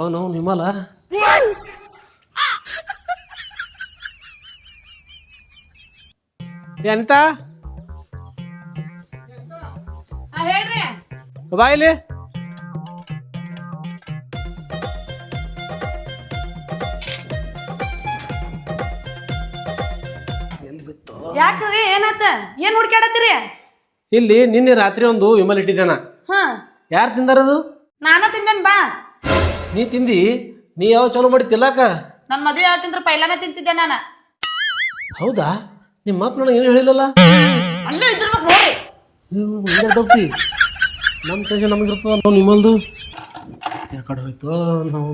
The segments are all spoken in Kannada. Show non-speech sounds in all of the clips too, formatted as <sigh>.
ಎಕಡೆ ಹೋಯ್ತು ಎಂತ ನಿಮ್ಮಲ್ಲ? ಎಂತ? ಬಾಯಿಲಿ ಹೇಳ್ರಿ. ಬಾ ಇಲ್ಲಿ. ಎಲ್ಲಿ ಬಿತ್ತು? ಯಾಕ್ರಿ ಏನಾತ? ಏನ್ ಹುಡ್ಕ್ಯಾಡತ್ತೀರಿ? ಇಲ್ಲಿ ನಿನ್ನೆ ರಾತ್ರಿ ಒಂದು ವಿಮಲ್ ಇಟ್ಟಿದ್ದೇನ. ಹಾ. ಯಾರು ತಿಂದಾರದು? ನಾನು ತಿಂದನ್ ಬಾ. ನೀ ತಿಂದಿ? ನೀ ಯಾವ ಚಲೋ ಮಾಡಿ ತಿಲ್ಲಾಕ ನನ್ನ ಮದುವೆ ಯಾವ ತಿಂದ್ರೆ ಪೈಲಾನ ತಿಂತಿದ್ದೆ ನಾನು. ಹೌದಾ? ನಿಮ್ಮ ಅಪ್ಪ ನನಗೆ ಏನು ಹೇಳಿಲ್ಲಲ್ಲ? ಅಲ್ಲೇ ಇದ್ರಬೇಕು ನೋಡಿ ತಪ್ಪಿ ನಮ್ಮ ಟೆನ್ಷನ್ ನಮಗಿರ್ತದ ನಾವು ನಿಮ್ಮಲ್ದು? ಯಾಕಡೆ ಹೋಯ್ತು ನಾವು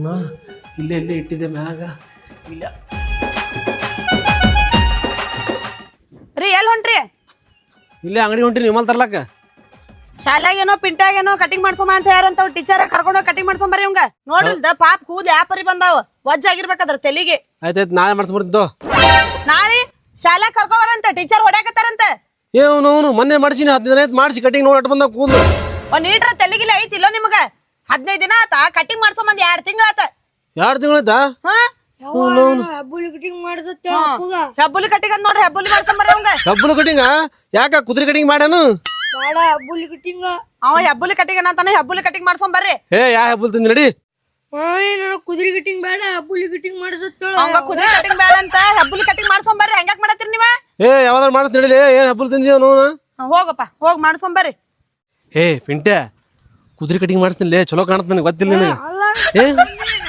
ಇಲ್ಲೇ ಇಲ್ಲೇ ಇಟ್ಟಿದ್ದೆ ಮ್ಯಾಗ. ಇಲ್ಲ. ರೀ ಎಲ್ಲಿ ಹೊಂಟ್ರಿ? ಇಲ್ಲೇ ಅಂಗಡಿ ಹೊಂಟ್ರಿ ನಿಮ್ಮಲ್ ತರ್ಲಾಕ? ಶಾಲ್ಯಾಗ ಏನೋ ಪಿಂಟ್ಯಾಗ ಏನೋ ಕಟಿಂಗ್ ಮಾಡ್ಸೋಮ ಅಂತ ಹೇಳಂತ ಟೀಚರ್ ಕರ್ಕೊಂಡು ಕಟಿಂಗ್ ಮಾಡ್ಸೊಂಬರಿ ಇವಂಗ. ನೋಡಿಲ್ದ ಪಾಪ ಕೂದ್ ಯಾಪರಿ ಬಂದಾವ. ವಜ್ಜ ಆಗಿರ್ಬೇಕಾದ್ರ ತೆಲಿಗೆ. ಆಯ್ತಾಯ್ತು ನಾಳೆ ಮಾಡಿಸ್ಬಿಡ್ತಿದ್ದೋ ನಾಳೆ ಶಾಲ್ಯಾಗ ಕರ್ಕೋಬರಂತ ಟೀಚರ್ ಹೊಡ್ಯಾಕತ್ತಾರಂತ. ಏ ಅವನು ಅವನು ಮೊನ್ನೆ ಮಾಡ್ಸಿನಿ ಹದಿನೈದು ದಿನ ಆಯ್ತು ಮಾಡಿಸಿ ಕಟಿಂಗ್ ನೋಡಿ ಅಟ್ ಬಂದ ಕೂದಲು. ಒಂದ್ ನೀಟ್ರ ತೆಲಿಗಿಲ್ಲ ಐತಿಲ್ಲೋ ನಿಮಗ? ಹದಿನೈದು ದಿನ ಆತ ಕಟಿಂಗ್ ಮಾಡ್ಸೊಂಬಂದ್ ಎರಡ್ ತಿಂಗಳಾತ ಎರಡು ತಿಂಗಳಾಯ್ತಾ ಹಾ? ಹಬ್ಬುಲಿ ಕಟಿಂಗ್ ಮಾಡಿಸುತ್ತೆ ಹೆಬ್ಬುಲಿ ಕಟಿಂಗ್ ಅಂತ ನೋಡ್ರಿ ಹೆಬ್ಬುಲಿ ಮಾಡ್ಸೊಂಬರಿ ಅವಂಗ ಕಬ್ಬುಲು ಕಟಿಂಗ ಯಾಕ ಕುದುರೆ ಕಟಿಂಗ್ ಮಾಡ್ಯಾನು? ಬೇಡ ಹಬ್ಬುಲಿ ಕಟಿಂಗ್. ಅವ ಹೆಬ್ಬುಲಿ ಕಟಿಂಗ್ ಅನ್ನತಾನೆ ಹೆಬ್ಬುಲಿ ಕಟಿಂಗ್ ಮಾಡ್ಸೊಂಬರ್ರಿ ಏ ಯಾ ಹೆಬ್ಬುಲ್ ತಿಂದ್ ನಡಿ. ಮಾಮಿ ನನಗೆ ಕುದುರೆ ಕಟಿಂಗ್ ಬೇಡ ಹಬ್ಬುಲಿ ಕಟಿಂಗ್ ಮಾಡಿಸುತ್ತೇಳ ಅವಂಗ ಕುದುರೆ ಕಟಿಂಗ್ ಬೇಡ ಅಂತ ಹೆಬ್ಬುಲಿ ಕಟಿಂಗ್ ಮಾಡ್ಸೊಂಬರ್ರಿ ಹೆಂಗ್ಯಾಕ್ ಮಾಡತ್ತೀರಿ ನೀವ? ಏ ಯಾವ್ದಾರು ಮಾಡ್ತೀನಿ ನಡಿಲಿ ಏನು ಹೆಬ್ಬುಲ್ ತಿಂದಿ ನೋನ ಹೋಗಪ್ಪ ಹೋಗ್ ಮಾಡ್ಸೊಂಬರ್ರಿ ಏ ಪಿಂಟೆ ಕುದುರೆ ಕಟಿಂಗ್ ಮಾಡಿಸ್ತೀನಿ ಚಲೋ ಕಾಣುತ್ತೆ ನನಗೆ ಗೊತ್ತಿಲ್ಲ ನಿನಗೆ. ಏ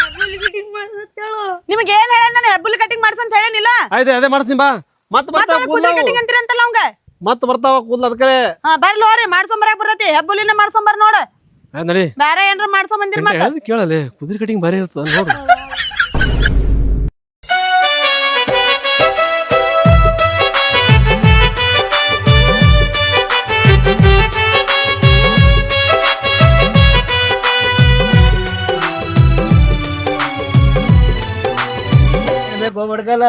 ಹಬ್ಬುಲಿ ಕಟಿಂಗ್ ಮಾಡಿಸುತ್ತೇಳು ನಿಮ್ಗೆ ಏನ್ ಹೇಳ ನಾನು ಹೆಬ್ಬುಲಿ ಕಟಿಂಗ್ ಮಾಡ್ಸಂತ ಹೇಳೇನಿಲ್ಲ? ಆಯ್ತು ಅದೇ ಮಾಡ್ತೀನಿ ಬಾ. ಮತ್ತೆ ಮತ್ತೆ ಕುದುರೆ ಕಟಿಂಗ್ ಅಂತೀರಂತಲ್ಲ ಅವಂಗ? ಮತ್ತೆ ಬರ್ತಾವ ಕೂದ್ಲ ಅದಕ್ಕೆ ಹಾ ಬರ್ಲಿ ಹೋರಿ ಮಾಡ್ಸೊಂಬರಕ್ ಬರ್ತೈತಿ. ಹೆಬ್ಬುಲಿನ ಮಾಡ್ಸೊಂಬರ್ ನೋಡ. ಬೇರೆ ಏನ್ರ ಮಾಡ್ಸೊಂಬಂದಿರ್ ಮತ್ತ. ಹೇಳ್ದು ಕೇಳಲೆ ಕುದುರೆ ಕಟಿಂಗ್ ಬಾರಿ ಇರ್ತದ ನೋಡು. ಬೇಕು ಹೋಗ್ಬಿಡ್ಕಲ್ಲ.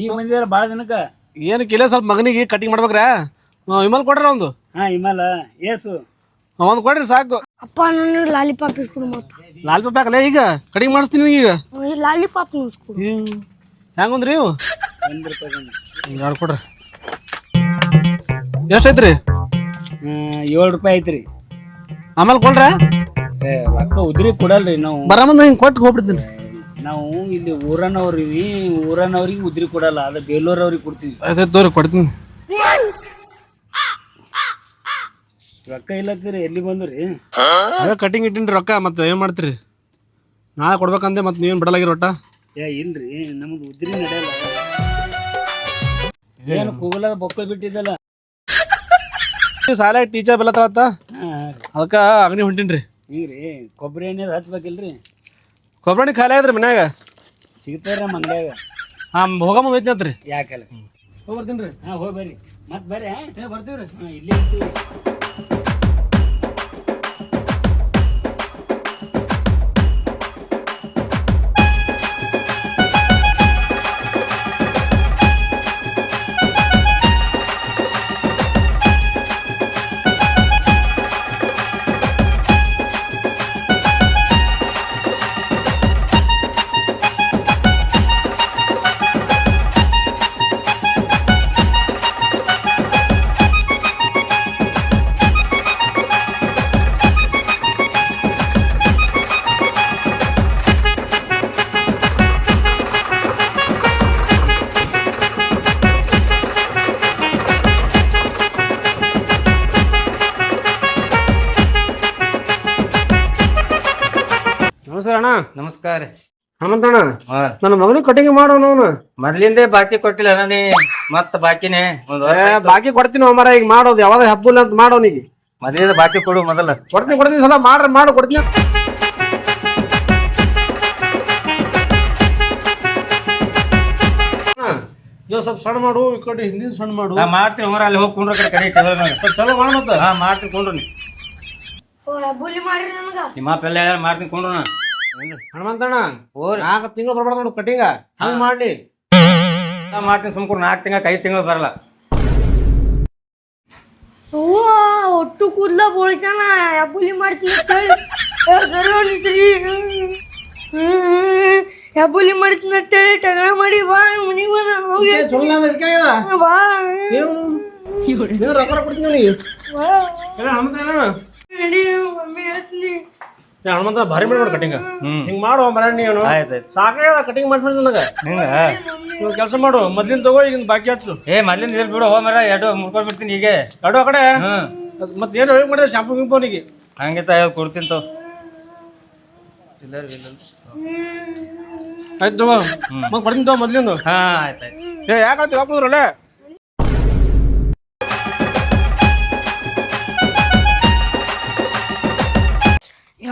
ಈಗ ಬಂದಿದಾರ ಭಾಳ ದಿನಕ್ಕ. ಏನು ಇಲ್ಲ ಸ್ವಲ್ಪ ಮಗನಿಗೆ ಕಟಿಂಗ್ ಮಾಡ್ಬೇಕ್ರ? ವಿಮಲ್ ಕೊಡ್ರ ಒಂದು ಹಾ ಏಸು. ಒಂದು ಕೊಡ್ರಿ ಸಾಕು. ಅಪ್ಪ ನಾನು ಲಾಲಿಪಾಪ್ ಇಸ್ಕೊಂಡು ಮತ್ತ ಲಾಲ್ ಪಾಪ್ ಹಾಕಲೇ ಈಗ? ಕಟಿಂಗ್ ಮಾಡಿಸ್ತೀನಿ ನಿನಗೆ ಈಗ. ಈ ಲಾಲಿಪಾಪ್ ಇಸ್ಕೊಡು. ಹೆಂಗಂದ್ರಿ ಇವು? ಒಂದು ರೂಪಾಯಿ ಬಂದು. ಎರಡು ಕೊಡ್ರಿ. ಎಷ್ಟೈತ್ರಿ? ಏಳು ರೂಪಾಯಿ ಐತ್ರಿ. ಆಮೇಲೆ ಕೊಡ್ರ? ಏ ರೊಕ್ಕ ಉದ್ರಿ ಕೊಡಲ್ರಿ ನಾವು. ಬರ ಮುಂದೆ ಹಿಂಗೆ ಕೊಟ್ಟು ಹೋಗ್ಬಿಡ್ತೀನಿ. ನಾವು ಇಲ್ಲಿ ಊರನವ್ರಿವಿ ಊರನವ್ರಿಗೆ ಉದ್ರಿ ಕೊಡಲ್ಲ ಅದು ಬೇಲೂರವ್ರಿಗೆ ಕೊಡ್ತೀವಿ. ಅದೇ ತೋರಿ ಕೊಡ್ತೀನಿ. ರೊಕ್ಕ ಇಲ್ಲತ್ತೀರಿ ಎಲ್ಲಿ ಬಂದ್ರಿ? ಅದೇ ಕಟಿಂಗ್ ಇಟ್ಟಿನಿ ರೊಕ್ಕ ಮತ್ತೆ ಏನು ಮಾಡ್ತೀರಿ? ನಾಳೆ ಕೊಡ್ಬೇಕಂದೆ ಮತ್ತೆ ನೀವೇನು ಬಿಡಲಾಗಿರ ಒಟ್ಟ? ಏ ಇಲ್ರಿ ನಮ್ದು ಉದ್ರಿ ನಡೆಯಲ್ಲ. ಏನು ಕೂಗಲದ ಬೊಕ್ಕಲ್ ಬಿಟ್ಟಿದ್ದಲ್ಲ. ಸಾಲ ಟೀಚರ್ ಬೆಲ್ಲ ತರತ್ತ ಅದಕ್ಕೆ ಅಂಗಡಿ ಹೊಂಟಿನ್ರಿ. ಹಿಂಗ್ರಿ ಕೊಬ್ಬರಿ ಎಣ್ಣೆ ಹಚ್ಬೇಕಿಲ್ರಿ? ಕೊಬ್ಬರಿ ಖಾಲಿ ಆಯ್ತ್ರಿ ಮನ್ಯಾಗ? ಸಿಗ್ತಾರ ಹೋಗ ಹಾಂ ಹೋಗಮ್ಮ ಹೋಯ್ತೀನಿ ಯಾಕಲ್ಲ? ಹೋಗಿ ಬರ್ತೀನಿ ರೀ. ಹಾ ಹೋಗಿ ಬರ್ರಿ. ಮತ್ ಬರ್ರಿ ಹಾ? ಏ ಬರ್ತೀವಿ ರೀ ಹಾಂ ಇಲ್ಲೇ ಇರ್ತೀವಿ. ನಮಸ್ಕಾರ ಅಣ್ಣ. ನಮಸ್ಕಾರ. ಹನುಮಂತಣ್ಣ ಹಾ. ನನ್ನ ಮಗನಿಗೆ ಕಟಿಂಗ್ ಮಾಡೋಣ ಅವನು. ಮೊದ್ಲಿಂದೇ ಬಾಕಿ ಕೊಟ್ಟಿಲ್ಲ ನೀ ಮತ್ತ ಬಾಕಿನೇ ಒಂದ್ ವರ್ಷ ಆಯ್ತು. ಬಾಕಿ ಕೊಡ್ತೀನಿ ಮರ ಈಗ ಮಾಡೋದು ಯಾವಾಗ ಹಬ್ಬಲ್ಲ ಅಂತ ಮಾಡೋನಿಗೆ ಮೊದ್ಲಿಂದ ಬಾಕಿ ಕೊಡು ಮೊದಲ. ಕೊಡ್ತೀನಿ ಕೊಡ್ತೀನಿ ಸಲ ಮಾಡ್ರಿ ಮಾಡು ಕೊಡ್ತೀನಿ. ಇದು ಸ್ವಲ್ಪ ಸಣ್ಣ ಮಾಡು ಈ ಕಡೆ ಹಿಂದಿನ ಸಣ್ಣ ಮಾಡು. ನಾ ಮಾಡ್ತೀನಿ ಹೋಗ್ರ ಅಲ್ಲಿ ಹೋಗಿ ಕುಂಡ್ರ ಕಡೆ ಕಡೆ ಟೇಬಲ್ ಮೇಲೆ. ಸ್ವಲ್ಪ ಚಲೋ ಮಾಡು ಮತ್ತೆ. ಹಾ ಮಾಡ್ತೀನಿ ಕುಂಡ್ರು ನೀ. ಓ ಹಬ್ಬುಲಿ ಮಾಡ್ರಿ ನನಗ. ನಿಮ್ಮ ಅಪ್ಪ ಎಲ್ಲ ಹೇಳ್ಯಾರ ಮಾಡ್ತೀನಿ ಕುಂಡ್ರು ನಾ. ಹನುಮಂತಣ್ಣ ಓರಿ. ನಾಲ್ಕು ತಿಂಗಳು ಬರ್ಬಾರ್ದು ನೋಡು ಕಟಿಂಗ ಹಂಗ್ ಮಾಡಿ ನಾ ಮಾಡ್ತೀನಿ ಸುಮ್ಕೂರು ನಾಲ್ಕು ತಿಂಗಳ ಐದು ತಿಂಗಳು ಬರಲ್ಲ. ಅವ್ವ ಒಟ್ಟು ಕೂದ್ಲ ಬೋಳ್ತಾನ ಹಬ್ಬುಲಿ ಮಾಡ್ತೀನಿ ಅಂತ ಹೇಳಿ. ಏ, ಸರಿ ಹೋಗ್ಲಿ ಸರಿ ಹಬ್ಬುಲಿ ಮಾಡ್ತೀನಿ ಅಂತೇಳಿ ಟಗರ ಮಾಡಿ ಬಾ ಮನಿಗೆ ಬಾ ನಾನ್ ಹೋಗಿ ಚಲೋ ಅದ ಇದಕ್ಕೆ ಆಗ್ಯದ? ಬಾ. ಏನು ನೀವು ರೊಕ್ಕ ಕೊಡ್ತೀನಿ ನನಗೆ. ಬಾ ಏ ಹನುಮಂತ ಏನ ನಡಿ ಮಮ್ಮಿ ಹೇಳ್ತೀನಿ ಏ ಹನುಮಂತ ಭಾರಿ ಮಾಡಿ ಕಟಿಂಗ್ ಹಿಂಗ್ ಮಾಡು ಮರ ನೀನು. ಆಯ್ತಾಯ್ತು ಕಟಿಂಗ್ ಮಾಡ್ಬಿಡ್ ನನಗೆ. ಹಿಂಗ ನೀವು ಕೆಲಸ ಮಾಡು ಮೊದ್ಲಿನ ತಗೋ ಈಗ ಬಾಕಿ ಹಚ್ಚು. ಏ ಮೊದ್ಲಿಂದ ಇದ್ರಲ್ಲಿ ಬಿಡು ಹೋ ಮರ ಎರಡು ಮುರ್ಕೊಂಡ್ ಬಿಡ್ತೀನಿ ಈಗ ಎರಡು ಆ ಕಡೆ? ಮತ್ತೆ ಏನು ಹೇಳಿ ಮಾಡಿದ್ರೆ ಶಾಂಪು ಗಿಂಪೋನಿಗೆ ಹಂಗೆ ತಾಯ ಕೊಡ್ತೀನಿ ತೋ ಆಯ್ತು ತಗೋ. ಮತ್ತೆ ಕೊಡ್ತೀನಿ ತಗೋ ಮೊದ್ಲಿಂದು. ಹಾ ಆಯ್ತಾಯ್ತು ಏ ಯಾಕೆ ಆಯ್ತು? ಹಾಕುದ್ರಲ್ಲ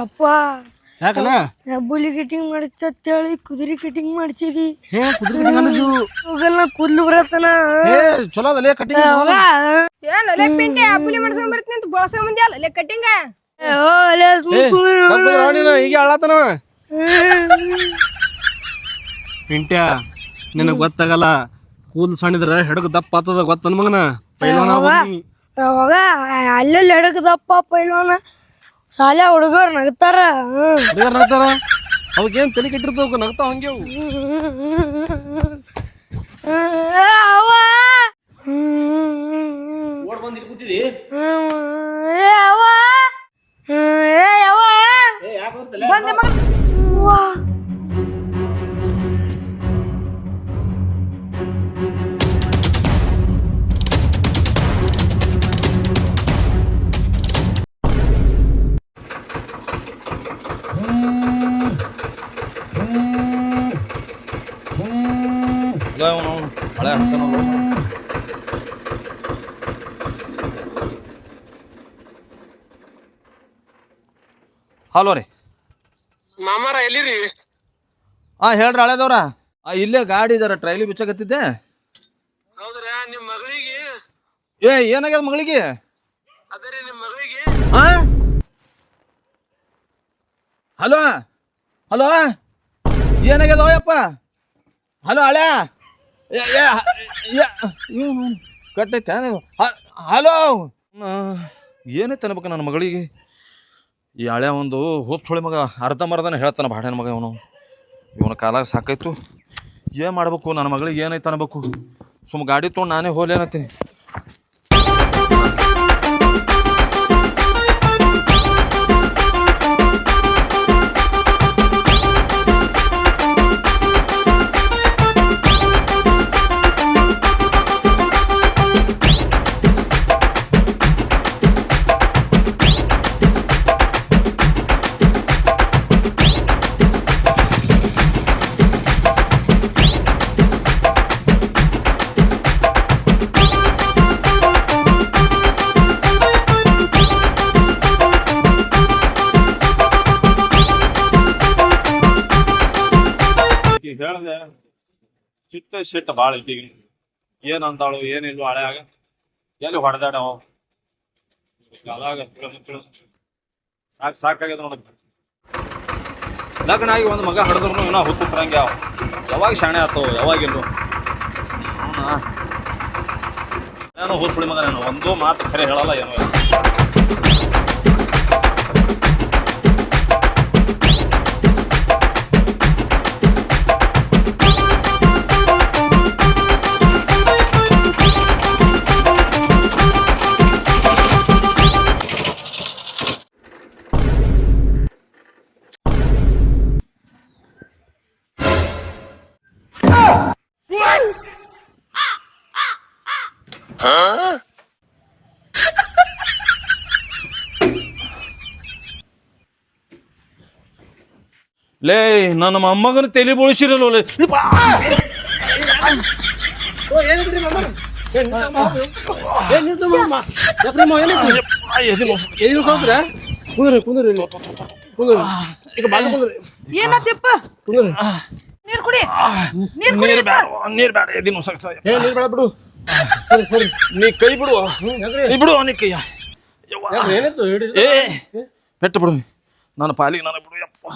ಯಪ್ಪ. ಬುಲಿ ಹಬ್ಬುಲಿ ಕಟಿಂಗ್ ಮಾಡಿಸ್ತೇಳಿ ಕುದುರೆ ಕಟಿಂಗ್ ಮಾಡಿಸಿದಿ. ಹೇ ಕುದುರೆ ಕಟಿಂಗ್ ಅನ್ನೋದು ಹೋಗಲ್ಲ ಕೂದ್ಲು ಬರತ್ತನ. ಏ ಚಲೋ ಅದಲ್ಲ ಕಟಿಂಗ್ ಏನ್ ಅಲೆ ಪಿಂಟೆ ಅಪ್ಪುಲಿ ಮಾಡ್ಸ್ಕೊಂಡ್ ಬರ್ತೀನಿ ಅಂತ ಬಳಸ್ಕೊಂಡ್ ಬಂದ್ಯಾ ಅಲೆ ಕಟ್ಟಿಂಗ ಓ ಅಲ್ಲೇ ಸುಮ್ನೆ ಕುಂದ್ರು. ನೀನು ಈಗ ಅಳತನ ಪಿಂಟ್ಯ ನಿನಗ್ ಗೊತ್ತಾಗಲ್ಲ ಕೂದಲು ಸಣ್ಣದ್ರ ಹೆಡಗ ದಪ್ಪ ಆತದ ಗೊತ್ತ ನನ್ ಮಗನ ಪೈಲ್ವಾನ ಆಗ್ಬೋದು ನೀ. ದಪ್ಪ ಅಲ್ಲೆಲ್ಲಿ ಪೈಲ್ವಾನ. ಶಾಲೆ ಹುಡುಗರು ನಗ್ತಾರ. ಹ್ಮ್. ಹುಡುಗರ್ ನಗ್ತಾರ? ಅವಕ್ಕೇನ್ ತಲೆ ಕೆಟ್ಟಿರ್ತಾವ ನಗ್ತಾವ ಹಂಗೆ ಅವು ಹಳೆ ಹಂಚನಲ್ಲ ಹಲೋ ರೀ. ಮಾಮಾರ ಎಲ್ಲಿರಿ? ಹಾ ಹೇಳ್ರಿ ಹಳೆದವ್ರ. ಆ ಇಲ್ಲೇ ಗಾಡಿ ಇದಾರ ಟ್ರೈಲಿ ಬಿಚ್ಚಕತ್ತಿದ್ದೆ. ಹೌದ್ರಾ ನಿಮ್ ಮಗಳಿಗೆ? ಏ ಏನಾಗ್ಯದ ಮಗಳಿಗೆ? ಅದೇ ರೀ ನಿಮ್ ಮಗಳಿಗೆ. ಹಾ ಹಲೋ? ಹಲೋ? ಏನಾಗ್ಯದ ಅಯ್ಯಪ್ಪ ಹಲೋ ಹಳೆ ಕಟ್ಟೈತೆ ಹಲೋ. ಏನೈತೆ ಅನ್ಬೇಕು ನನ್ನ ಮಗಳಿಗೆ? ಈ ಹಳೆ ಒಂದು ಹೊಳಿ ಮಗ, ಅರ್ಧ ಹೇಳ್ತಾನ ಹೇಳ್ತಾನೆ ಬಾಡ್ಯಾನ ಮಗ ಇವನು. ಇವನ ಕಾಲಾಗ ಸಾಕಾಯ್ತು. ಏನು ಮಾಡ್ಬೇಕು ನನ್ನ ಮಗಳಿಗೆ? ಏನೈತೆ ಅನ್ಬೇಕು? ಸುಮ್ಮ ಗಾಡಿ ತೊಗೊಂಡು ನಾನೇ ಹೋಲೇನತ್ತೀನಿ ಸಿಟ್ಟ ಭಾಳ ಇದ್ದೀವಿ. ಏನ್ ಅಂತಾಳು ಏನಿಲ್ವ ಆಗ ಎಲ್ಲಿ ಹೊಡೆದಾಡ. ಅವ ಅದಾಗ ಸಾಕ್, ಸಾಕಾಗ್ಯದ ನೋಡಕ್ ಲಗ್ನ ಆಗಿ ಒಂದು ಮಗ ಹಡ್ದ್ರು ಏನೋ ಹುತ್ತುತ್ರಂಗೆ ಅವ. ಯಾವಾಗ ಶಾಣೆ ಆತವ ಯಾವಾಗಿಲ್ವ ಏನೋ ಹುಸುಳಿ ಮಗ ನಾನು ಒಂದು ಮಾತು ಖರೆ ಹೇಳಲ್ಲ, ಏನೋ. <laughs> ಲೇ ನನ್ನ ಮೊಮ್ಮಗನ ತಲೆ ಬೋಳಿಸಿರಲ್ಲ ಲೇ. ಕುಂದ್ರಿ ಕುಂದ್ರಿ. ಕುಂದ್ರಿ. ಈಗ ಬಾಜು ಕುಂದ್ರಿ. ಏನತ್ತಪ್ಪ ಕುಂದ್ರಿ. ನೀರ್ ಕುಡಿ. ನೀರ್ ಕುಡಿ ನೀರ್ ಬ್ಯಾಡ ನೀರ್ ಬ್ಯಾಡ ಎದೆ ನೋಸಾಗ್ತದ ಏ ನೀರ್ ಬೇಡ ಬಿಡು. ನೀ ಕೈ ಬಿಡುವ. ನೀ ಬಿಡುವ ನೀ ಕೈಯ ಏ ಪೆಟ್ಟು ಬಿಡು ನನ್ನ ಪಾಲಿಗೆ ನಾನು ಬಿಡು ಯಪ್ಪ.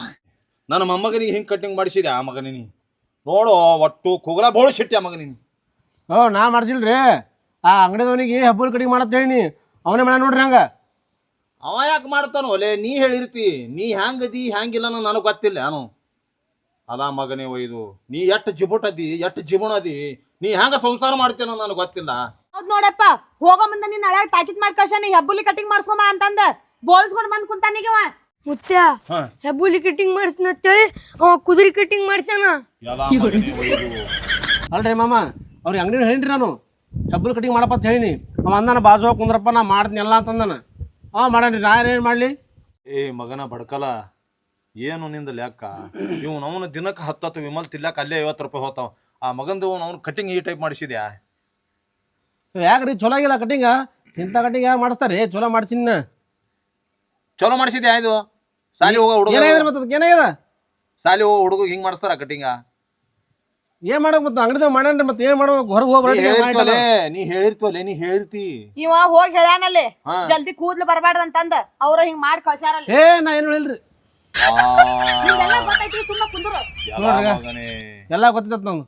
ನನ್ನ ಮೊಮ್ಮಗನಿಗೆ ಹಿಂಗೆ ಕಟ್ಟಿಂಗ್ ಮಾಡಿಸಿದೆ ಆ ಮಗನಿನಿ ನೋಡು ಒಟ್ಟು ಕುಗಲ ಬೋಳು ಶೆಟ್ಟಿ ಆ ಮಗನಿನಿ ಓ ನಾ ಮಾಡ್ಸಿಲ್ರಿ. ಆ ಅಂಗಡಿದವನಿಗೆ ಹಬ್ಬದ ಕಡಿಗೆ ಮಾಡತ್ತ ಹೇಳಿ ಅವನೇ ಮಾಡ ನೋಡ್ರಿ ಹಂಗ. ಅವ ಯಾಕೆ ಮಾಡ್ತಾನೋ ಒಲೆ ನೀ ಹೇಳಿರ್ತಿ. ನೀ ಹ್ಯಾಂಗದಿ ಹ್ಯಾಂಗಿಲ್ಲ ನನಗೆ ಗೊತ್ತಿಲ್ಲ ನಾನು ಅಲ್ಲ ಮಗನೇ ಒಯ್ದು ನೀ ಎಷ್ಟು ಜಿಬುಟದಿ ಅದಿ ಎಷ್ಟು ಜಿಬುಣದಿ ಅದಿ ನೀ ಹೆಂಗ ಸಂಸಾರ ಮಾಡ್ತೇನೋ ನನಗೆ ಗೊತ್ತಿಲ್ಲ. ಹೌದ್ ನೋಡಪ್ಪ ಹೋಗೋ ಮುಂದೆ ನಿನ್ನ ಹಳೆ ತಾಕಿತ್ ಮಾಡಿ ನೀ ಹೆಬ್ಬುಲಿ ಕಟಿಂಗ್ ಮಾಡ್ಸೋಮ ಅಂತಂದ ಬೋಳ್ಸ್ಕೊಂಡ್ ಬಂದ್ ಕುಂತಾನಿಗೆ ಮುತ್ಯ ಹಾ. ಹೆಬ್ಬುಲಿ ಕಟಿಂಗ್ ಮಾಡಿಸ್ನ ಅಂತೇಳಿ ಅವ ಕುದುರೆ ಕಟಿಂಗ್ ಮಾಡ್ಸ್ಯಾನ. ಎಲ್ಲ ಮಗನೇ ಒಯ್ದು. ಅಲ್ರಿ ಮಾಮ ಅವ್ರಿಗೆ ಅಂಗಡಿ ಹೇಳಿನ್ರಿ ನಾನು. ಹೆಬ್ಬುಲಿ ಕಟಿಂಗ್ ಮಾಡಪ್ಪ ಅಂತ ಹೇಳಿನಿ. ಅವ ಅಂದಾನ ಬಾಜು ಹೋಗಿ ಕುಂದ್ರಪ್ಪ ನಾ ಮಾಡ್ತೀನಿ ಎಲ್ಲ ಅಂತಂದಾನ. ಹಾಂ ಮಾಡಣ್ರಿ ನಾ ಏನು ಮಾಡಲಿ? ಏ ಮಗನ ಬಡ್ಕಲ ಏನು ನಿಂದ ಲೆಕ್ಕ? ಇವನು ಅವನು ದಿನಕ್ಕೆ ಹತ್ತತ್ತು ವಿಮಲ್ ತಿಲ್ಲಕ ಅಲ್ಲೇ ಐವತ್ತು ರೂಪಾಯಿ ಹೋತಾವ. ಆ ಮಗಂದು ಅವ್ನು ಕಟಿಂಗ್ ಈ ಟೈಪ್ ಮಾಡಿಸಿದ್ಯಾ? ಯಾಕ್ರಿ? ಚಲೋ ಆಗಿಲ್ಲ ಕಟಿಂಗ ಇಂಥ ಕಟಿಂಗ್ ಯಾರು ಮಾಡಿಸ್ತಾರೆ? ಚಲೋ ಮಾಡ್ಸಿನ. ಚಲೋ ಮಾಡಿಸಿದ್ಯಾ ಇದು? ಸಾಲಿ ಹೋಗೋ ಹುಡುಗ ಏನಾಗಿದೆ ಮತ್ತೆ ಅದಕ್ಕೆ ಏನಾಗ್ಯದ ಸಾಲಿ ಹೋಗೋ ಹುಡುಗ ಹಿಂಗ್ ಮಾಡಿಸ್ತಾರ ಕಟಿಂಗ ಏನ್ ಮಾಡಕ್ ಮತ್ತೆ? ಅಂಗಡಿದಾಗ ಮಾಡ್ರಿ ಮತ್ತೆ? ಏನ್ ಮಾಡ್ಬೇಕು? ಹೊರಗೆ ಹೋಗ್ಬಾರ್ದು ನೀ ಹೇಳಿರ್ತವಲೆ ನೀ ಹೇಳಿರ್ತಿ. ಇವ ಹೋಗಿ ಹೇಳ್ಯಾನಲ್ಲಿ. ಹಾ. ಜಲ್ದಿ ಕೂದ್ಲು ಬರಬಾರ್ದಂತಂದ ಅವ್ರ ಹಿಂಗ್ ಮಾಡಿ ಕಳ್ಸ್ಯಾರಲ್ಲಿ. ಏ ನಾ ಏನು ಹೇಳಿಲ್ರಿ? ಗೊತ್ತೈತಿ ಸುಮ್ಮ ಕುಂದ್ರು. ಎಲ್ಲ ನೋಡ್ರಿ. ಮಗನೇ. ಎಲ್ಲ ಗೊತ್ತಿತ್ತ ನಾವು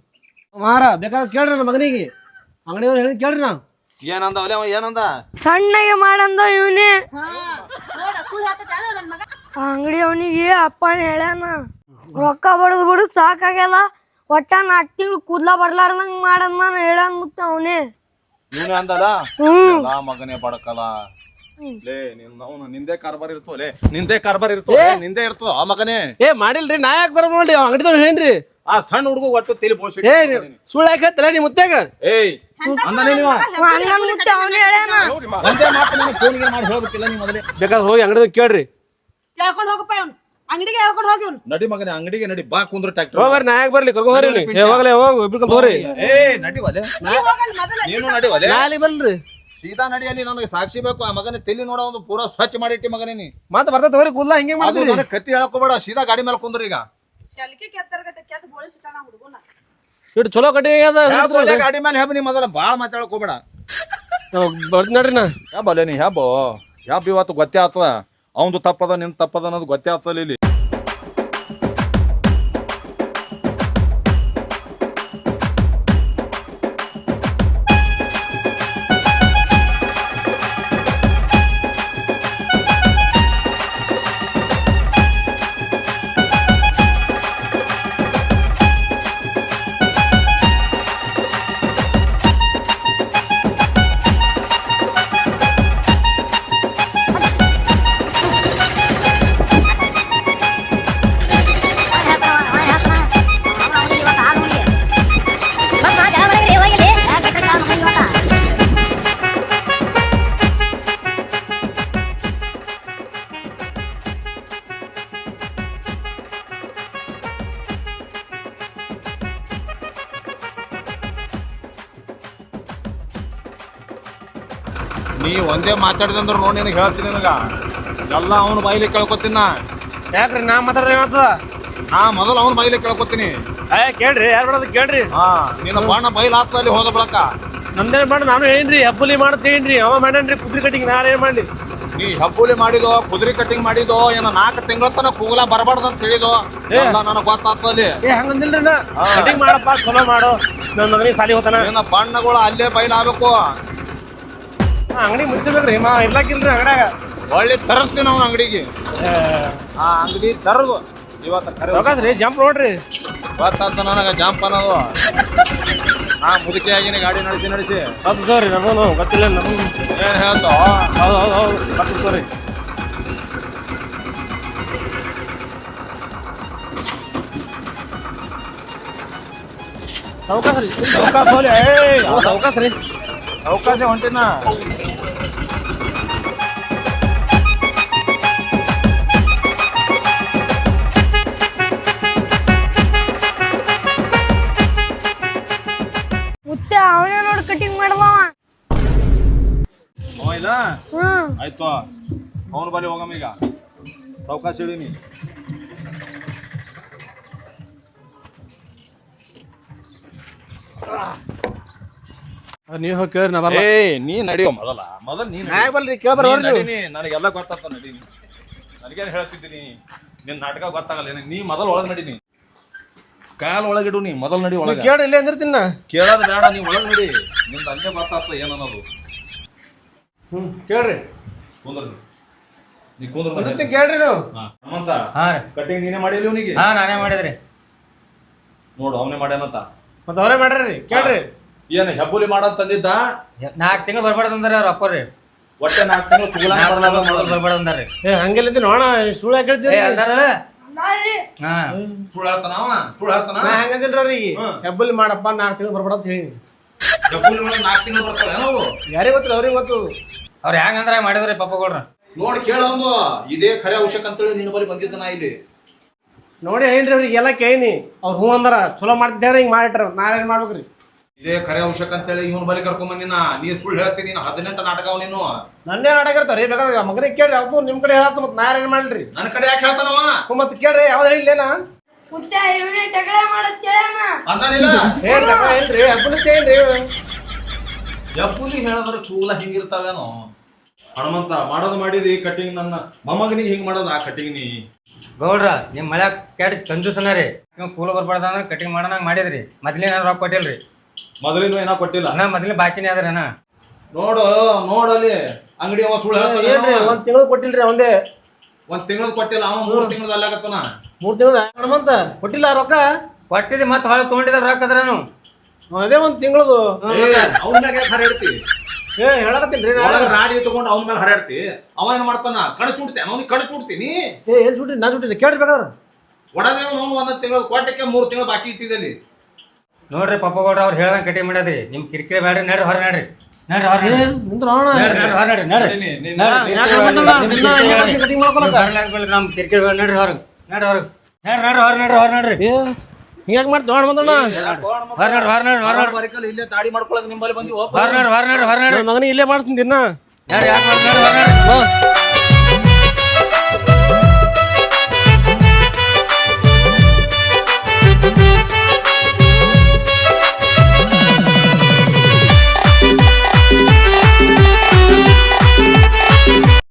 ಮಾರ ಬೇಕಾದ್ರೆ ಕೇಳ್ರಿ ನಮ್ಮ ಮಗನಿಗೆ. ಅಂಗಡಿಯವ್ರು ಹೇಳಿ ಕೇಳ್ರಿ ನಾವು. ಏನಂದ ಅವಲೇ ಅವ ಏನಂದ? ಸಣ್ಣಗೆ ಮಾಡಂದ ಇವನೇ. ನೋಡ ಸುಳ್ಳು ಹೇಳ್ತೈತೆ ಏನೋ ನನ್ ಮಗ. ಆ ಅಂಗಡಿ ಅವನಿಗೆ ಅಪ್ಪನ ಹೇಳ್ಯಾನ ರೊಕ್ಕ ಬಡದ್ ಬಿಡು ಸಾಕಾಗ್ಯಲ್ಲ ಒಟ್ಟ ನಾಲ್ಕು ತಿಂಗಳು ಕೂದ್ಲ ಬರ್ಲಾರ್ದಂಗ್ ಮಾಡಂದ ಹೇಳ್ಯಾನ ಮುತ್ತ ಅವನೇ. ಇವನೇ ಅಂದಲ್ಲ? ಹ್ಮ್. ಮಗನೇ ಬಡಕಲ. ಲೇ ನಿನ್ ಅವನು ನಿಂದೆ ಕಾರ್ಬಾರ್ ಇರ್ತೋ ಲೇ ನಿಂದೆ ಕಾರ್ಬಾರ್ ಇರ್ತೋ ಲೇ, ನಿಂದೆ ಇರ್ತೋ ಆ ಮಗನೇ ಏ ಮಾಡಿಲ್ರಿ ನಾ ಯಾಕೆ ಬರ ಅಂಗಡಿ ಅಂಗಡಿದವ್ರು ಹೇನ್ರಿ ಆ ಸಣ್ಣ ಹುಡುಗ ಒಟ್ಟು ತಲೆ ಬೋಳ್ಸಿ ಏ ನೀವು ಸುಳ್ಳು ಯಾಕೆ ಹೇಳ್ತಾರ ನಿಮ್ಮ ಮುತ್ಯಾಗ ಏಯ್ ಅಂದನೇ ನೀವು ಒಂದೇ ಮಾತು ಫೋನ್ಗೆ ಮಾಡಿ ಹೇಳ್ಬೇಕಿಲ್ಲ ನೀವು ಮೊದಲೇ ಬೇಕಾದ್ರೆ ಹೋಗಿ ಅಂಗಡಿ ಕೇಳ್ರಿ ಕೇಳ್ಕೊಂಡ್ ಹೋಗಪ್ಪ ಇವ್ನು ಅಂಗಡಿಗೆ ಹೇಳ್ಕೊಂಡ್ ಹೋಗಿ ಇವ್ನು ನಡಿ ಮಗನೇ ಅಂಗಡಿಗೆ ನಡಿ ಬಾ ಕುಂದ್ರ ಟ್ರಾಕ್ಟರ್ ಹೋಗ್ರಿ ನಾ ಯಾಕೆ ಬರ್ಲಿ ಕರ್ಕೊ ಹೋಗ್ರಿ ನೀವು. ಏ ಹೋಗ್ಲೇ ಹೋಗು ಇಬ್ರು ಹೋಗ್ರಿ ಏ ನಡಿ ಒಲೆ ನೀವ್ ಹೋಗಲ್ಲ ಮೊದಲ ನೀನು ನಡಿ ಒಲೆ ನಾಳೆ ಬರ್ಲ್ರಿ ಸೀದಾ ನಡಿಯಲ್ಲಿ ನನಗೆ ಸಾಕ್ಷಿ ಬೇಕು. ಆ ಮಗನ ತಲೆ ನೋಡೋ ಒಂದು ಪೂರಾ ಸ್ವಚ್ಛ ಮಾಡಿಟ್ಟಿ ಮಗನೇ ನೀ. ಮತ್ತೆ ಬರ್ತಾ ತೋರಿ ಕೂದಲ ಹಿಂಗೆ ಅದು ಮಾಡ್ತೀರಿ. ನನಗೆ ಕತ್ತಿ ಹೇಳಕೋಬೇಡ ಸೀದಾ ಗಾಡಿ ಮೇಲೆ ಕುಂದ್ರಿ ಈಗ. ಶಲ್ಕಿ ಕೆತ್ತರ್ಗತ್ತೆ ಕೆತ್ತ ಹುಡುಗನ. ಇಟ್ಟು ಚಲೋ ಕಟ್ಟಿ ಅದ ಗಾಡಿ ಮೇಲೆ ಹ್ಯಾಬ್ ನೀ ಮೊದಲ ಬಾಳ ಮಾತಾಡಕೋಬೇಡ ಬರ್ತೀನಿ ನೋಡ್ರಿ ನಾ. ಹ್ಯಾಬ್ ಅಲ್ಲೇ ನೀ ಹ್ಯಾಬ್ ಹ್ಯಾಬ್ ಇವತ್ತು ಗೊತ್ತೇ ಆಗ್ತದ ಅವಂದು ತಪ್ಪದ ನಿನ್ ತಪ್ಪದ ಅನ್ನೋದು ಗೊತ್ತೇ ಆಗ್ತದ ಇಲ್ಲಿ. ಒಂದೇ ಮಾತಾಡಿದಂದ್ರೆ ನೋಡಿ ನಿನಗೆ ಹೇಳ್ತೀನಿ ನಿನಗ. ಎಲ್ಲ ಅವನು ಬಾಯಿಲಿ ಕೇಳ್ಕೊತೀನಿ ನಾ. ಯಾಕ್ರಿ ನಾ ಮಾತಾಡ್ರಿ ಏನಾಗ್ತದ ನಾ ಮೊದಲು ಅವನ ಬಾಯಿಲಿ ಕೇಳ್ಕೊತೀನಿ. ಏ ಕೇಳ್ರಿ ಯಾರು ಮಾಡೋದು ಕೇಳ್ರಿ. ಹಾ ನಿನ್ನ ಬಣ್ಣ ಬೈಲ್ ಅಲ್ಲಿ ಹೋದ ಬಳಕ. ನಂದೇನು ಮಾಡಿ ನಾನು ಹೇಳಿನ್ರಿ ಹಬ್ಬುಲಿ ಮಾಡ್ತೀನಿ ಅವ ಮಾಡ್ರಿ ಕುದ್ರಿ ಕಟ್ಟಿಂಗ್ ನಾನು ಏನು ಮಾಡ್ಲಿ? ನೀ ಹಬ್ಬುಲಿ ಮಾಡಿದೋ ಕುದುರೆ ಕಟ್ಟಿಂಗ್ ಮಾಡಿದೋ ಏನೋ ನಾಲ್ಕು ತಿಂಗಳ ತನಕ ಕೂಗಲ ಬರಬಾರ್ದು ಅಂತ ಹೇಳಿದೋ ಎಲ್ಲ ನನಗೆ ಗೊತ್ತಾಗ್ತದಲ್ಲಿ ಏ ಹಂಗಂದಿಲ್ರಿ ನಾ. ಕಟಿಂಗ್ ಮಾಡಪ್ಪ ಚಲೋ ಮಾಡು. ನನ್ನ ಮಗನಿಗೆ ಸಾಲಿ ಹೋತಾನ. ನಿನ್ನ ಬಣ್ಣಗಳು ಅಲ್ಲೇ ಬೈಲ್ ಆಗ್ಬೇಕು ಅಂಗಡಿ ಮುಚ್ಚಬೇಕ್ರಿ ಮಾ ಇರ್ಲಾಕಿಲ್ರಿ ಅಂಗಡಿಯಾಗ. ಒಳ್ಳೆ ತರಸ್ತೀವಿ ನಾವು ಅಂಗಡಿಗೆ. ಆ ಅಂಗಡಿ ತರದು. ಇವತ್ತು ಕರೆ ಸಾವ್ಕಾಸ್ ರೀ ಜಂಪ್ ನೋಡ್ರಿ. ಗೊತ್ತಾಗ್ತ ನನಗೆ ಜಂಪ್ ಅನ್ನೋದು. ಮುದುಕೆ ಮುದುಕಿಯಾಗಿನ ಗಾಡಿ ನಡೆಸಿ ನಡೆಸಿ. ರೀ ನನಗೂ ಗೊತ್ತಿಲ್ಲ ನನಗೂ ಏನ್ ಹೇಳ್ತೋ? ಹೌದು ಹೌದು ಸಾವ್ಕಾಸ್ ರೀ ಅವಕಾಶ ಸಾವ್ಕಾಸ್ ರೀ. ಅವಕಾಶ ಹೊಂಟಿನ. ಆಯ್ತು. ಅವನ ಬಳಿ ಹೋಗಮ್ಮ ಈಗ. ಅವಕಾಶ ಹೇಳೀನಿ. ನೀವು ಹೋಗಿ ಕೇಳ್ರಿ ನಾ ಬರಲ್ಲ ಏ ನೀ ನಡಿಯೋ ಮೊದಲ. ಮೊದಲ ನೀ ನಡಿ. ನಾಯಕ್ ನೀ ನಡೀನಿ. ನನಗೆಲ್ಲ ಗೊತ್ತಾಗ್ತ ನಡೀನಿ ನನಗೇನು ಹೇಳ್ತಿದ್ದೀನಿ ನಿನ್ನ ನಾಟಕ ಗೊತ್ತಾಗಲ್ಲ. ನಿನಗೆ ನೀ ಮೊದಲು ಒಳಗೆ ನಡೀನಿ ಕಾಲ್ ಒಳಗಿಡು ನೀ ಮೊದಲು ನಡಿ ಒಳಗೆ. ಕೇಳ್ರಿ ಇಲ್ಲೇ ಅಂದಿರ್ತೀನಿ ನಾ. ಕೇಳೋದು ಬೇಡ ನೀ ಒಳಗ್ ನಡಿ. ನಿಂದ ಅಲ್ಲೇ ಗೊತ್ತಾಗ್ತ ಏನನ್ನೋದು. ಹ್ಞೂ ಕೇಳ್ರಿ. ಕುಂದ್ರ ನೀ ಕುಂದ್ರ ಅಂದಿರ್ತೀನಿ ಕೇಳ್ರಿ ನೀವು. ಹಾ. ಹನುಮಂತ ಹಾ ರೀ. ಕಟಿಂಗ್ ನೀನೇ ಮಾಡಿಲ್ಲ ಇವನಿಗೆ? ಹಾ ನಾನೇ ಮಾಡಿದ್ರಿ. ನೋಡು ಅವನೇ ಮಾಡ್ಯಾನಂತ ಮತ್ತೆ ಅವರೇ ಮಾಡ್ರಿ ಕೇಳ್ರಿ. ಏನ್ ಹೆಬ್ಬುಲಿ ಮಾಡಂತ ತಂದಿದ್ದ? ನಾಲ್ಕು ತಿಂಗಳು ಬರ್ಬಾರ್ದು ಅಂದ್ರೆ ಅವ್ರ ರೀ. ಒಟ್ಟೆ ನಾಲ್ಕು ತಿಂಗಳು ಕುಗುಲ ಬರ್ಬಾರ್ದು ನೋಡ ಏ ಹಂಗೆಲ್ಲಿದ್ದ ನೋಣ ಸುಳ್ಳು ಹಾಕಿಳ್ತೀವಿ ಅಂದಾರ? ಹಾ. ಸುಳ್ಳು ಹೇಳ್ತಾನ ಅವ? ಸುಳ್ಳು ಹೇಳ್ತಾನ? ನಾ ಹಂಗಂದಿಲ್ರಿ ಅವ್ರಿಗೆ ಹ್ಮ್. ಹೆಬ್ಬಲ್ಲಿ ಮಾಡಪ್ಪ ನಾಲ್ಕು ತಿಂಗಳು ಬರ್ಬೇಡ ಅಂತ ಹೇಳಿ. ಹೆಬ್ಬುಲಿ ನಾಲ್ಕು ತಿಂಗಳು ಬರ್ತಾವೆ ನಾವು ಯಾರಿಗೆ ಗೊತ್ತಿಲ್ಲ ಅವ್ರಿಗೆ ಗೊತ್ತು. ಅವ್ರ ಹೆಂಗಂದ್ರ ಮಾಡಿದ್ರಿ ಪಪ್ಪಗೌಡ್ರ ನೋಡಿ ಕೇಳೋದು ಇದೇ ಖರೆ ಅವಶ್ಯಕ ಅಂತೇಳಿ ನಿನ್ನ ಬಳಿ ಬಂದಿದ್ದ ನಾ ಇಲ್ಲಿ. ನೋಡಿ ಏನ್ರಿ ಅವ್ರಿಗೆ ಎಲ್ಲ ಕೇಳಿನಿ. ಅವ್ರು ಹೂ ಅಂದ್ರ ಚಲೋ ಮಾಡ್ತಿದ್ದಾರೆ ಹಿಂಗ್ ಮಾಡಿಟ್ರ. ನಾವೇನ್ ಮಾಡ್ಬೇಕ್ರಿ? ಇದೇ ಖರೆ ಅವಶ್ಯಕ ಅಂತೇಳಿ ಇವನ್ ಬಳಿ ಕರ್ಕೊಂಡ್ ಬಂದಿನ ನೀ. ಸುಳ್ಳು ಹೇಳ್ತೀನಿ ನೀನು ಹದಿನೆಂಟು ನಾಟಕ ಅವ ನೀನು. ನನ್ನೇ ನಾಟಕ ಇರ್ತಾವ್ರಿ ಬೇಕಾದ್ರೆ ಮಗನಿಗೆ ಕೇಳ್ರಿ ಅದು ನಿಮ್ ಕಡೆ ಹೇಳತ್ತ ಮತ್ತೆ ನಾ ಏನ್ ಮಾಡ್ರಿ ನನ್ನ ಕಡೆ ಯಾಕೆ ಹೇಳ್ತಾನವ? ಮತ್ತೆ ಕೇಳ್ರಿ ಯಾವ್ದು ಹೇಳಿಲ್ಲೇನ ಮುತ್ತ ಇವನೇ ಟಗಳೆ ಮಾಡತ್ತೇಳಣ ಅಂದಾನಿಲ್ಲ? ಹೇಳ್ರಿ ಏನ್ರಿ ಹಬ್ಬನ ಕೇಳ್ರಿ. ಯಪ್ಪುಲಿ ಹೇಳಿದ್ರೆ ಕೂಲ ಹಿಂಗಿರ್ತಾವೇನೋ. ಹನುಮಂತ ಮಾಡೋದು ಮಾಡಿದ್ರಿ ಕಟಿಂಗ್ ನನ್ನ ಮೊಮ್ಮಗನಿಗೆ ಹಿಂಗ್ ಮಾಡೋದು ಆ ಕಟಿಂಗ್ ನೀ. ಗೌಡ್ರ ನಿಮ್ ಮಳೆ ಕೆಟ್ಟ ಕಂಜೂಸನ ರೀ. ನೀವು ಕೂಲ ಬರ್ಬಾರ್ದ ಅಂದ್ರೆ ಕಟಿಂಗ್ ಮಾಡೋಣ ಮಾಡಿದ್ರಿ. ಮೊದ್ಲಿನ ರೊಕ್ಕ ಕೊಟ್ಟಿಲ್ರಿ. ಮೊದಲಿನ ಏನೋ ಕೊಟ್ಟಿಲ್ಲ. ಅಣ್ಣ ಮೊದ್ಲಿನ ಬಾಕಿನೇ ಆದ್ರೆ ಅಣ್ಣ ನೋಡು ನೋಡಲ್ಲಿ ಅಂಗಡಿ ಅವ ಸುಳ್ಳು ಹೇಳ್ತಾನೆ ಒಂದ್ ತಿಂಗಳು ಕೊಟ್ಟಿಲ್ರಿ ಅವಂದೇ? ಒಂದ್ ತಿಂಗಳದ್ ಕೊಟ್ಟಿಲ್ಲ ಅವ ಮೂರ್ ತಿಂಗಳದ ನಾ ಮೂರ್ ತಿಂಗಳ ಹನುಮಂತ ಕೊಟ್ಟಿಲ್ಲ ರೊಕ್ಕ? ಕೊಟ್ಟಿದ್ದೆ ಮತ್ತೆ ಹೊಳೆ ತೊಗೊಂಡಿದ್ರ ರೊಕ್ಕ ಅದ್ರ ಅದೇ ಒಂದ್ ತಿಂಗಳದು. ಅವನ ಮ್ಯಾಗ ಹರಡ್ತಿ ಏ ಒಳಗ ರಾಡಿ ಇಟ್ಕೊಂಡು ಅವನ ಮೇಲೆ ಹರಡ್ತಿ ಅವ ಏನ್ ಮಾಡ್ತಾನ ಕಣ ಚುಡ್ತೇನೆ ಅವನಿಗೆ ಕಣ ಚುಡ್ತೀನಿ ಏ ಎಲ್ಲಿ ಸುಟ್ಟಿ ನಾ ಸುಟ್ಟಿನಿ ಒಡದೇವ್ ಅವನು ತಿಂಗಳು ಕೊಟ್ಟಕ್ಕೆ ಮೂರ್ ತಿಂಗಳು ಬಾಕಿ ಇಟ್ಟಿದ್ದಲ್ಲಿ ನೋಡ್ರಿ ಪಪ್ಪಗೌಡ್ರ ಅವ್ರು ಹೇಳ್ದಂಗ್ ಕಟ್ಟಿ ಮಾಡ್ಯಾದ್ರಿ ನಿಮ್ ಕಿರಿಕಿರಿ ಬೇಡ್ರಿ ನಡ್ರಿ ಹೊರ ನಡ್ರಿ ನಡ್ರಿ ಹೊರ ನಡ್ರಿ ನಡ್ರಿ ಹೊರ ಯಾಕೆ? ನಿಮ್ ಕಿರಿಕಿರಿ. ಕಟಿಂಗ್ ಮಾಡ್ಕೊಳಕ? ನಿಮ್ ಬೇಡ ನಡ್ರಿ ಹೊರಗ್ ನಡ್ರಿ ಹೊರಗ್ ನಡ್ರಿ ನಡ್ರಿ ಹೊರ ನಡ್ರಿ ಹೊರ ನಡ್ರಿ ಏ ಹಿಂಗ್ಯಾಕ್ ಹನುಮಂತಣ್ಣ ಹೊರ ನಡ್ರಿ ಹೊರ ನಡ್ರಿ ಹೊರ ನಡ್ರಿ ಬರಿಕಲ್ ಇಲ್ಲೇ ದಾಡಿ ಮಾಡ್ಕೊಳಕ್ ನಿಂಬಲ್ಲಿ ಬಂದಿ ಹೊರ ನಡ್ರಿ ಹೊರ ನಡ್ರಿ ಹೊರ ಮಗನಿಗೆ ಇಲ್ಲೇ ಮಾಡಿಸ್ತೀನಿ ದಿನ. ಯಾರು ಯಾರು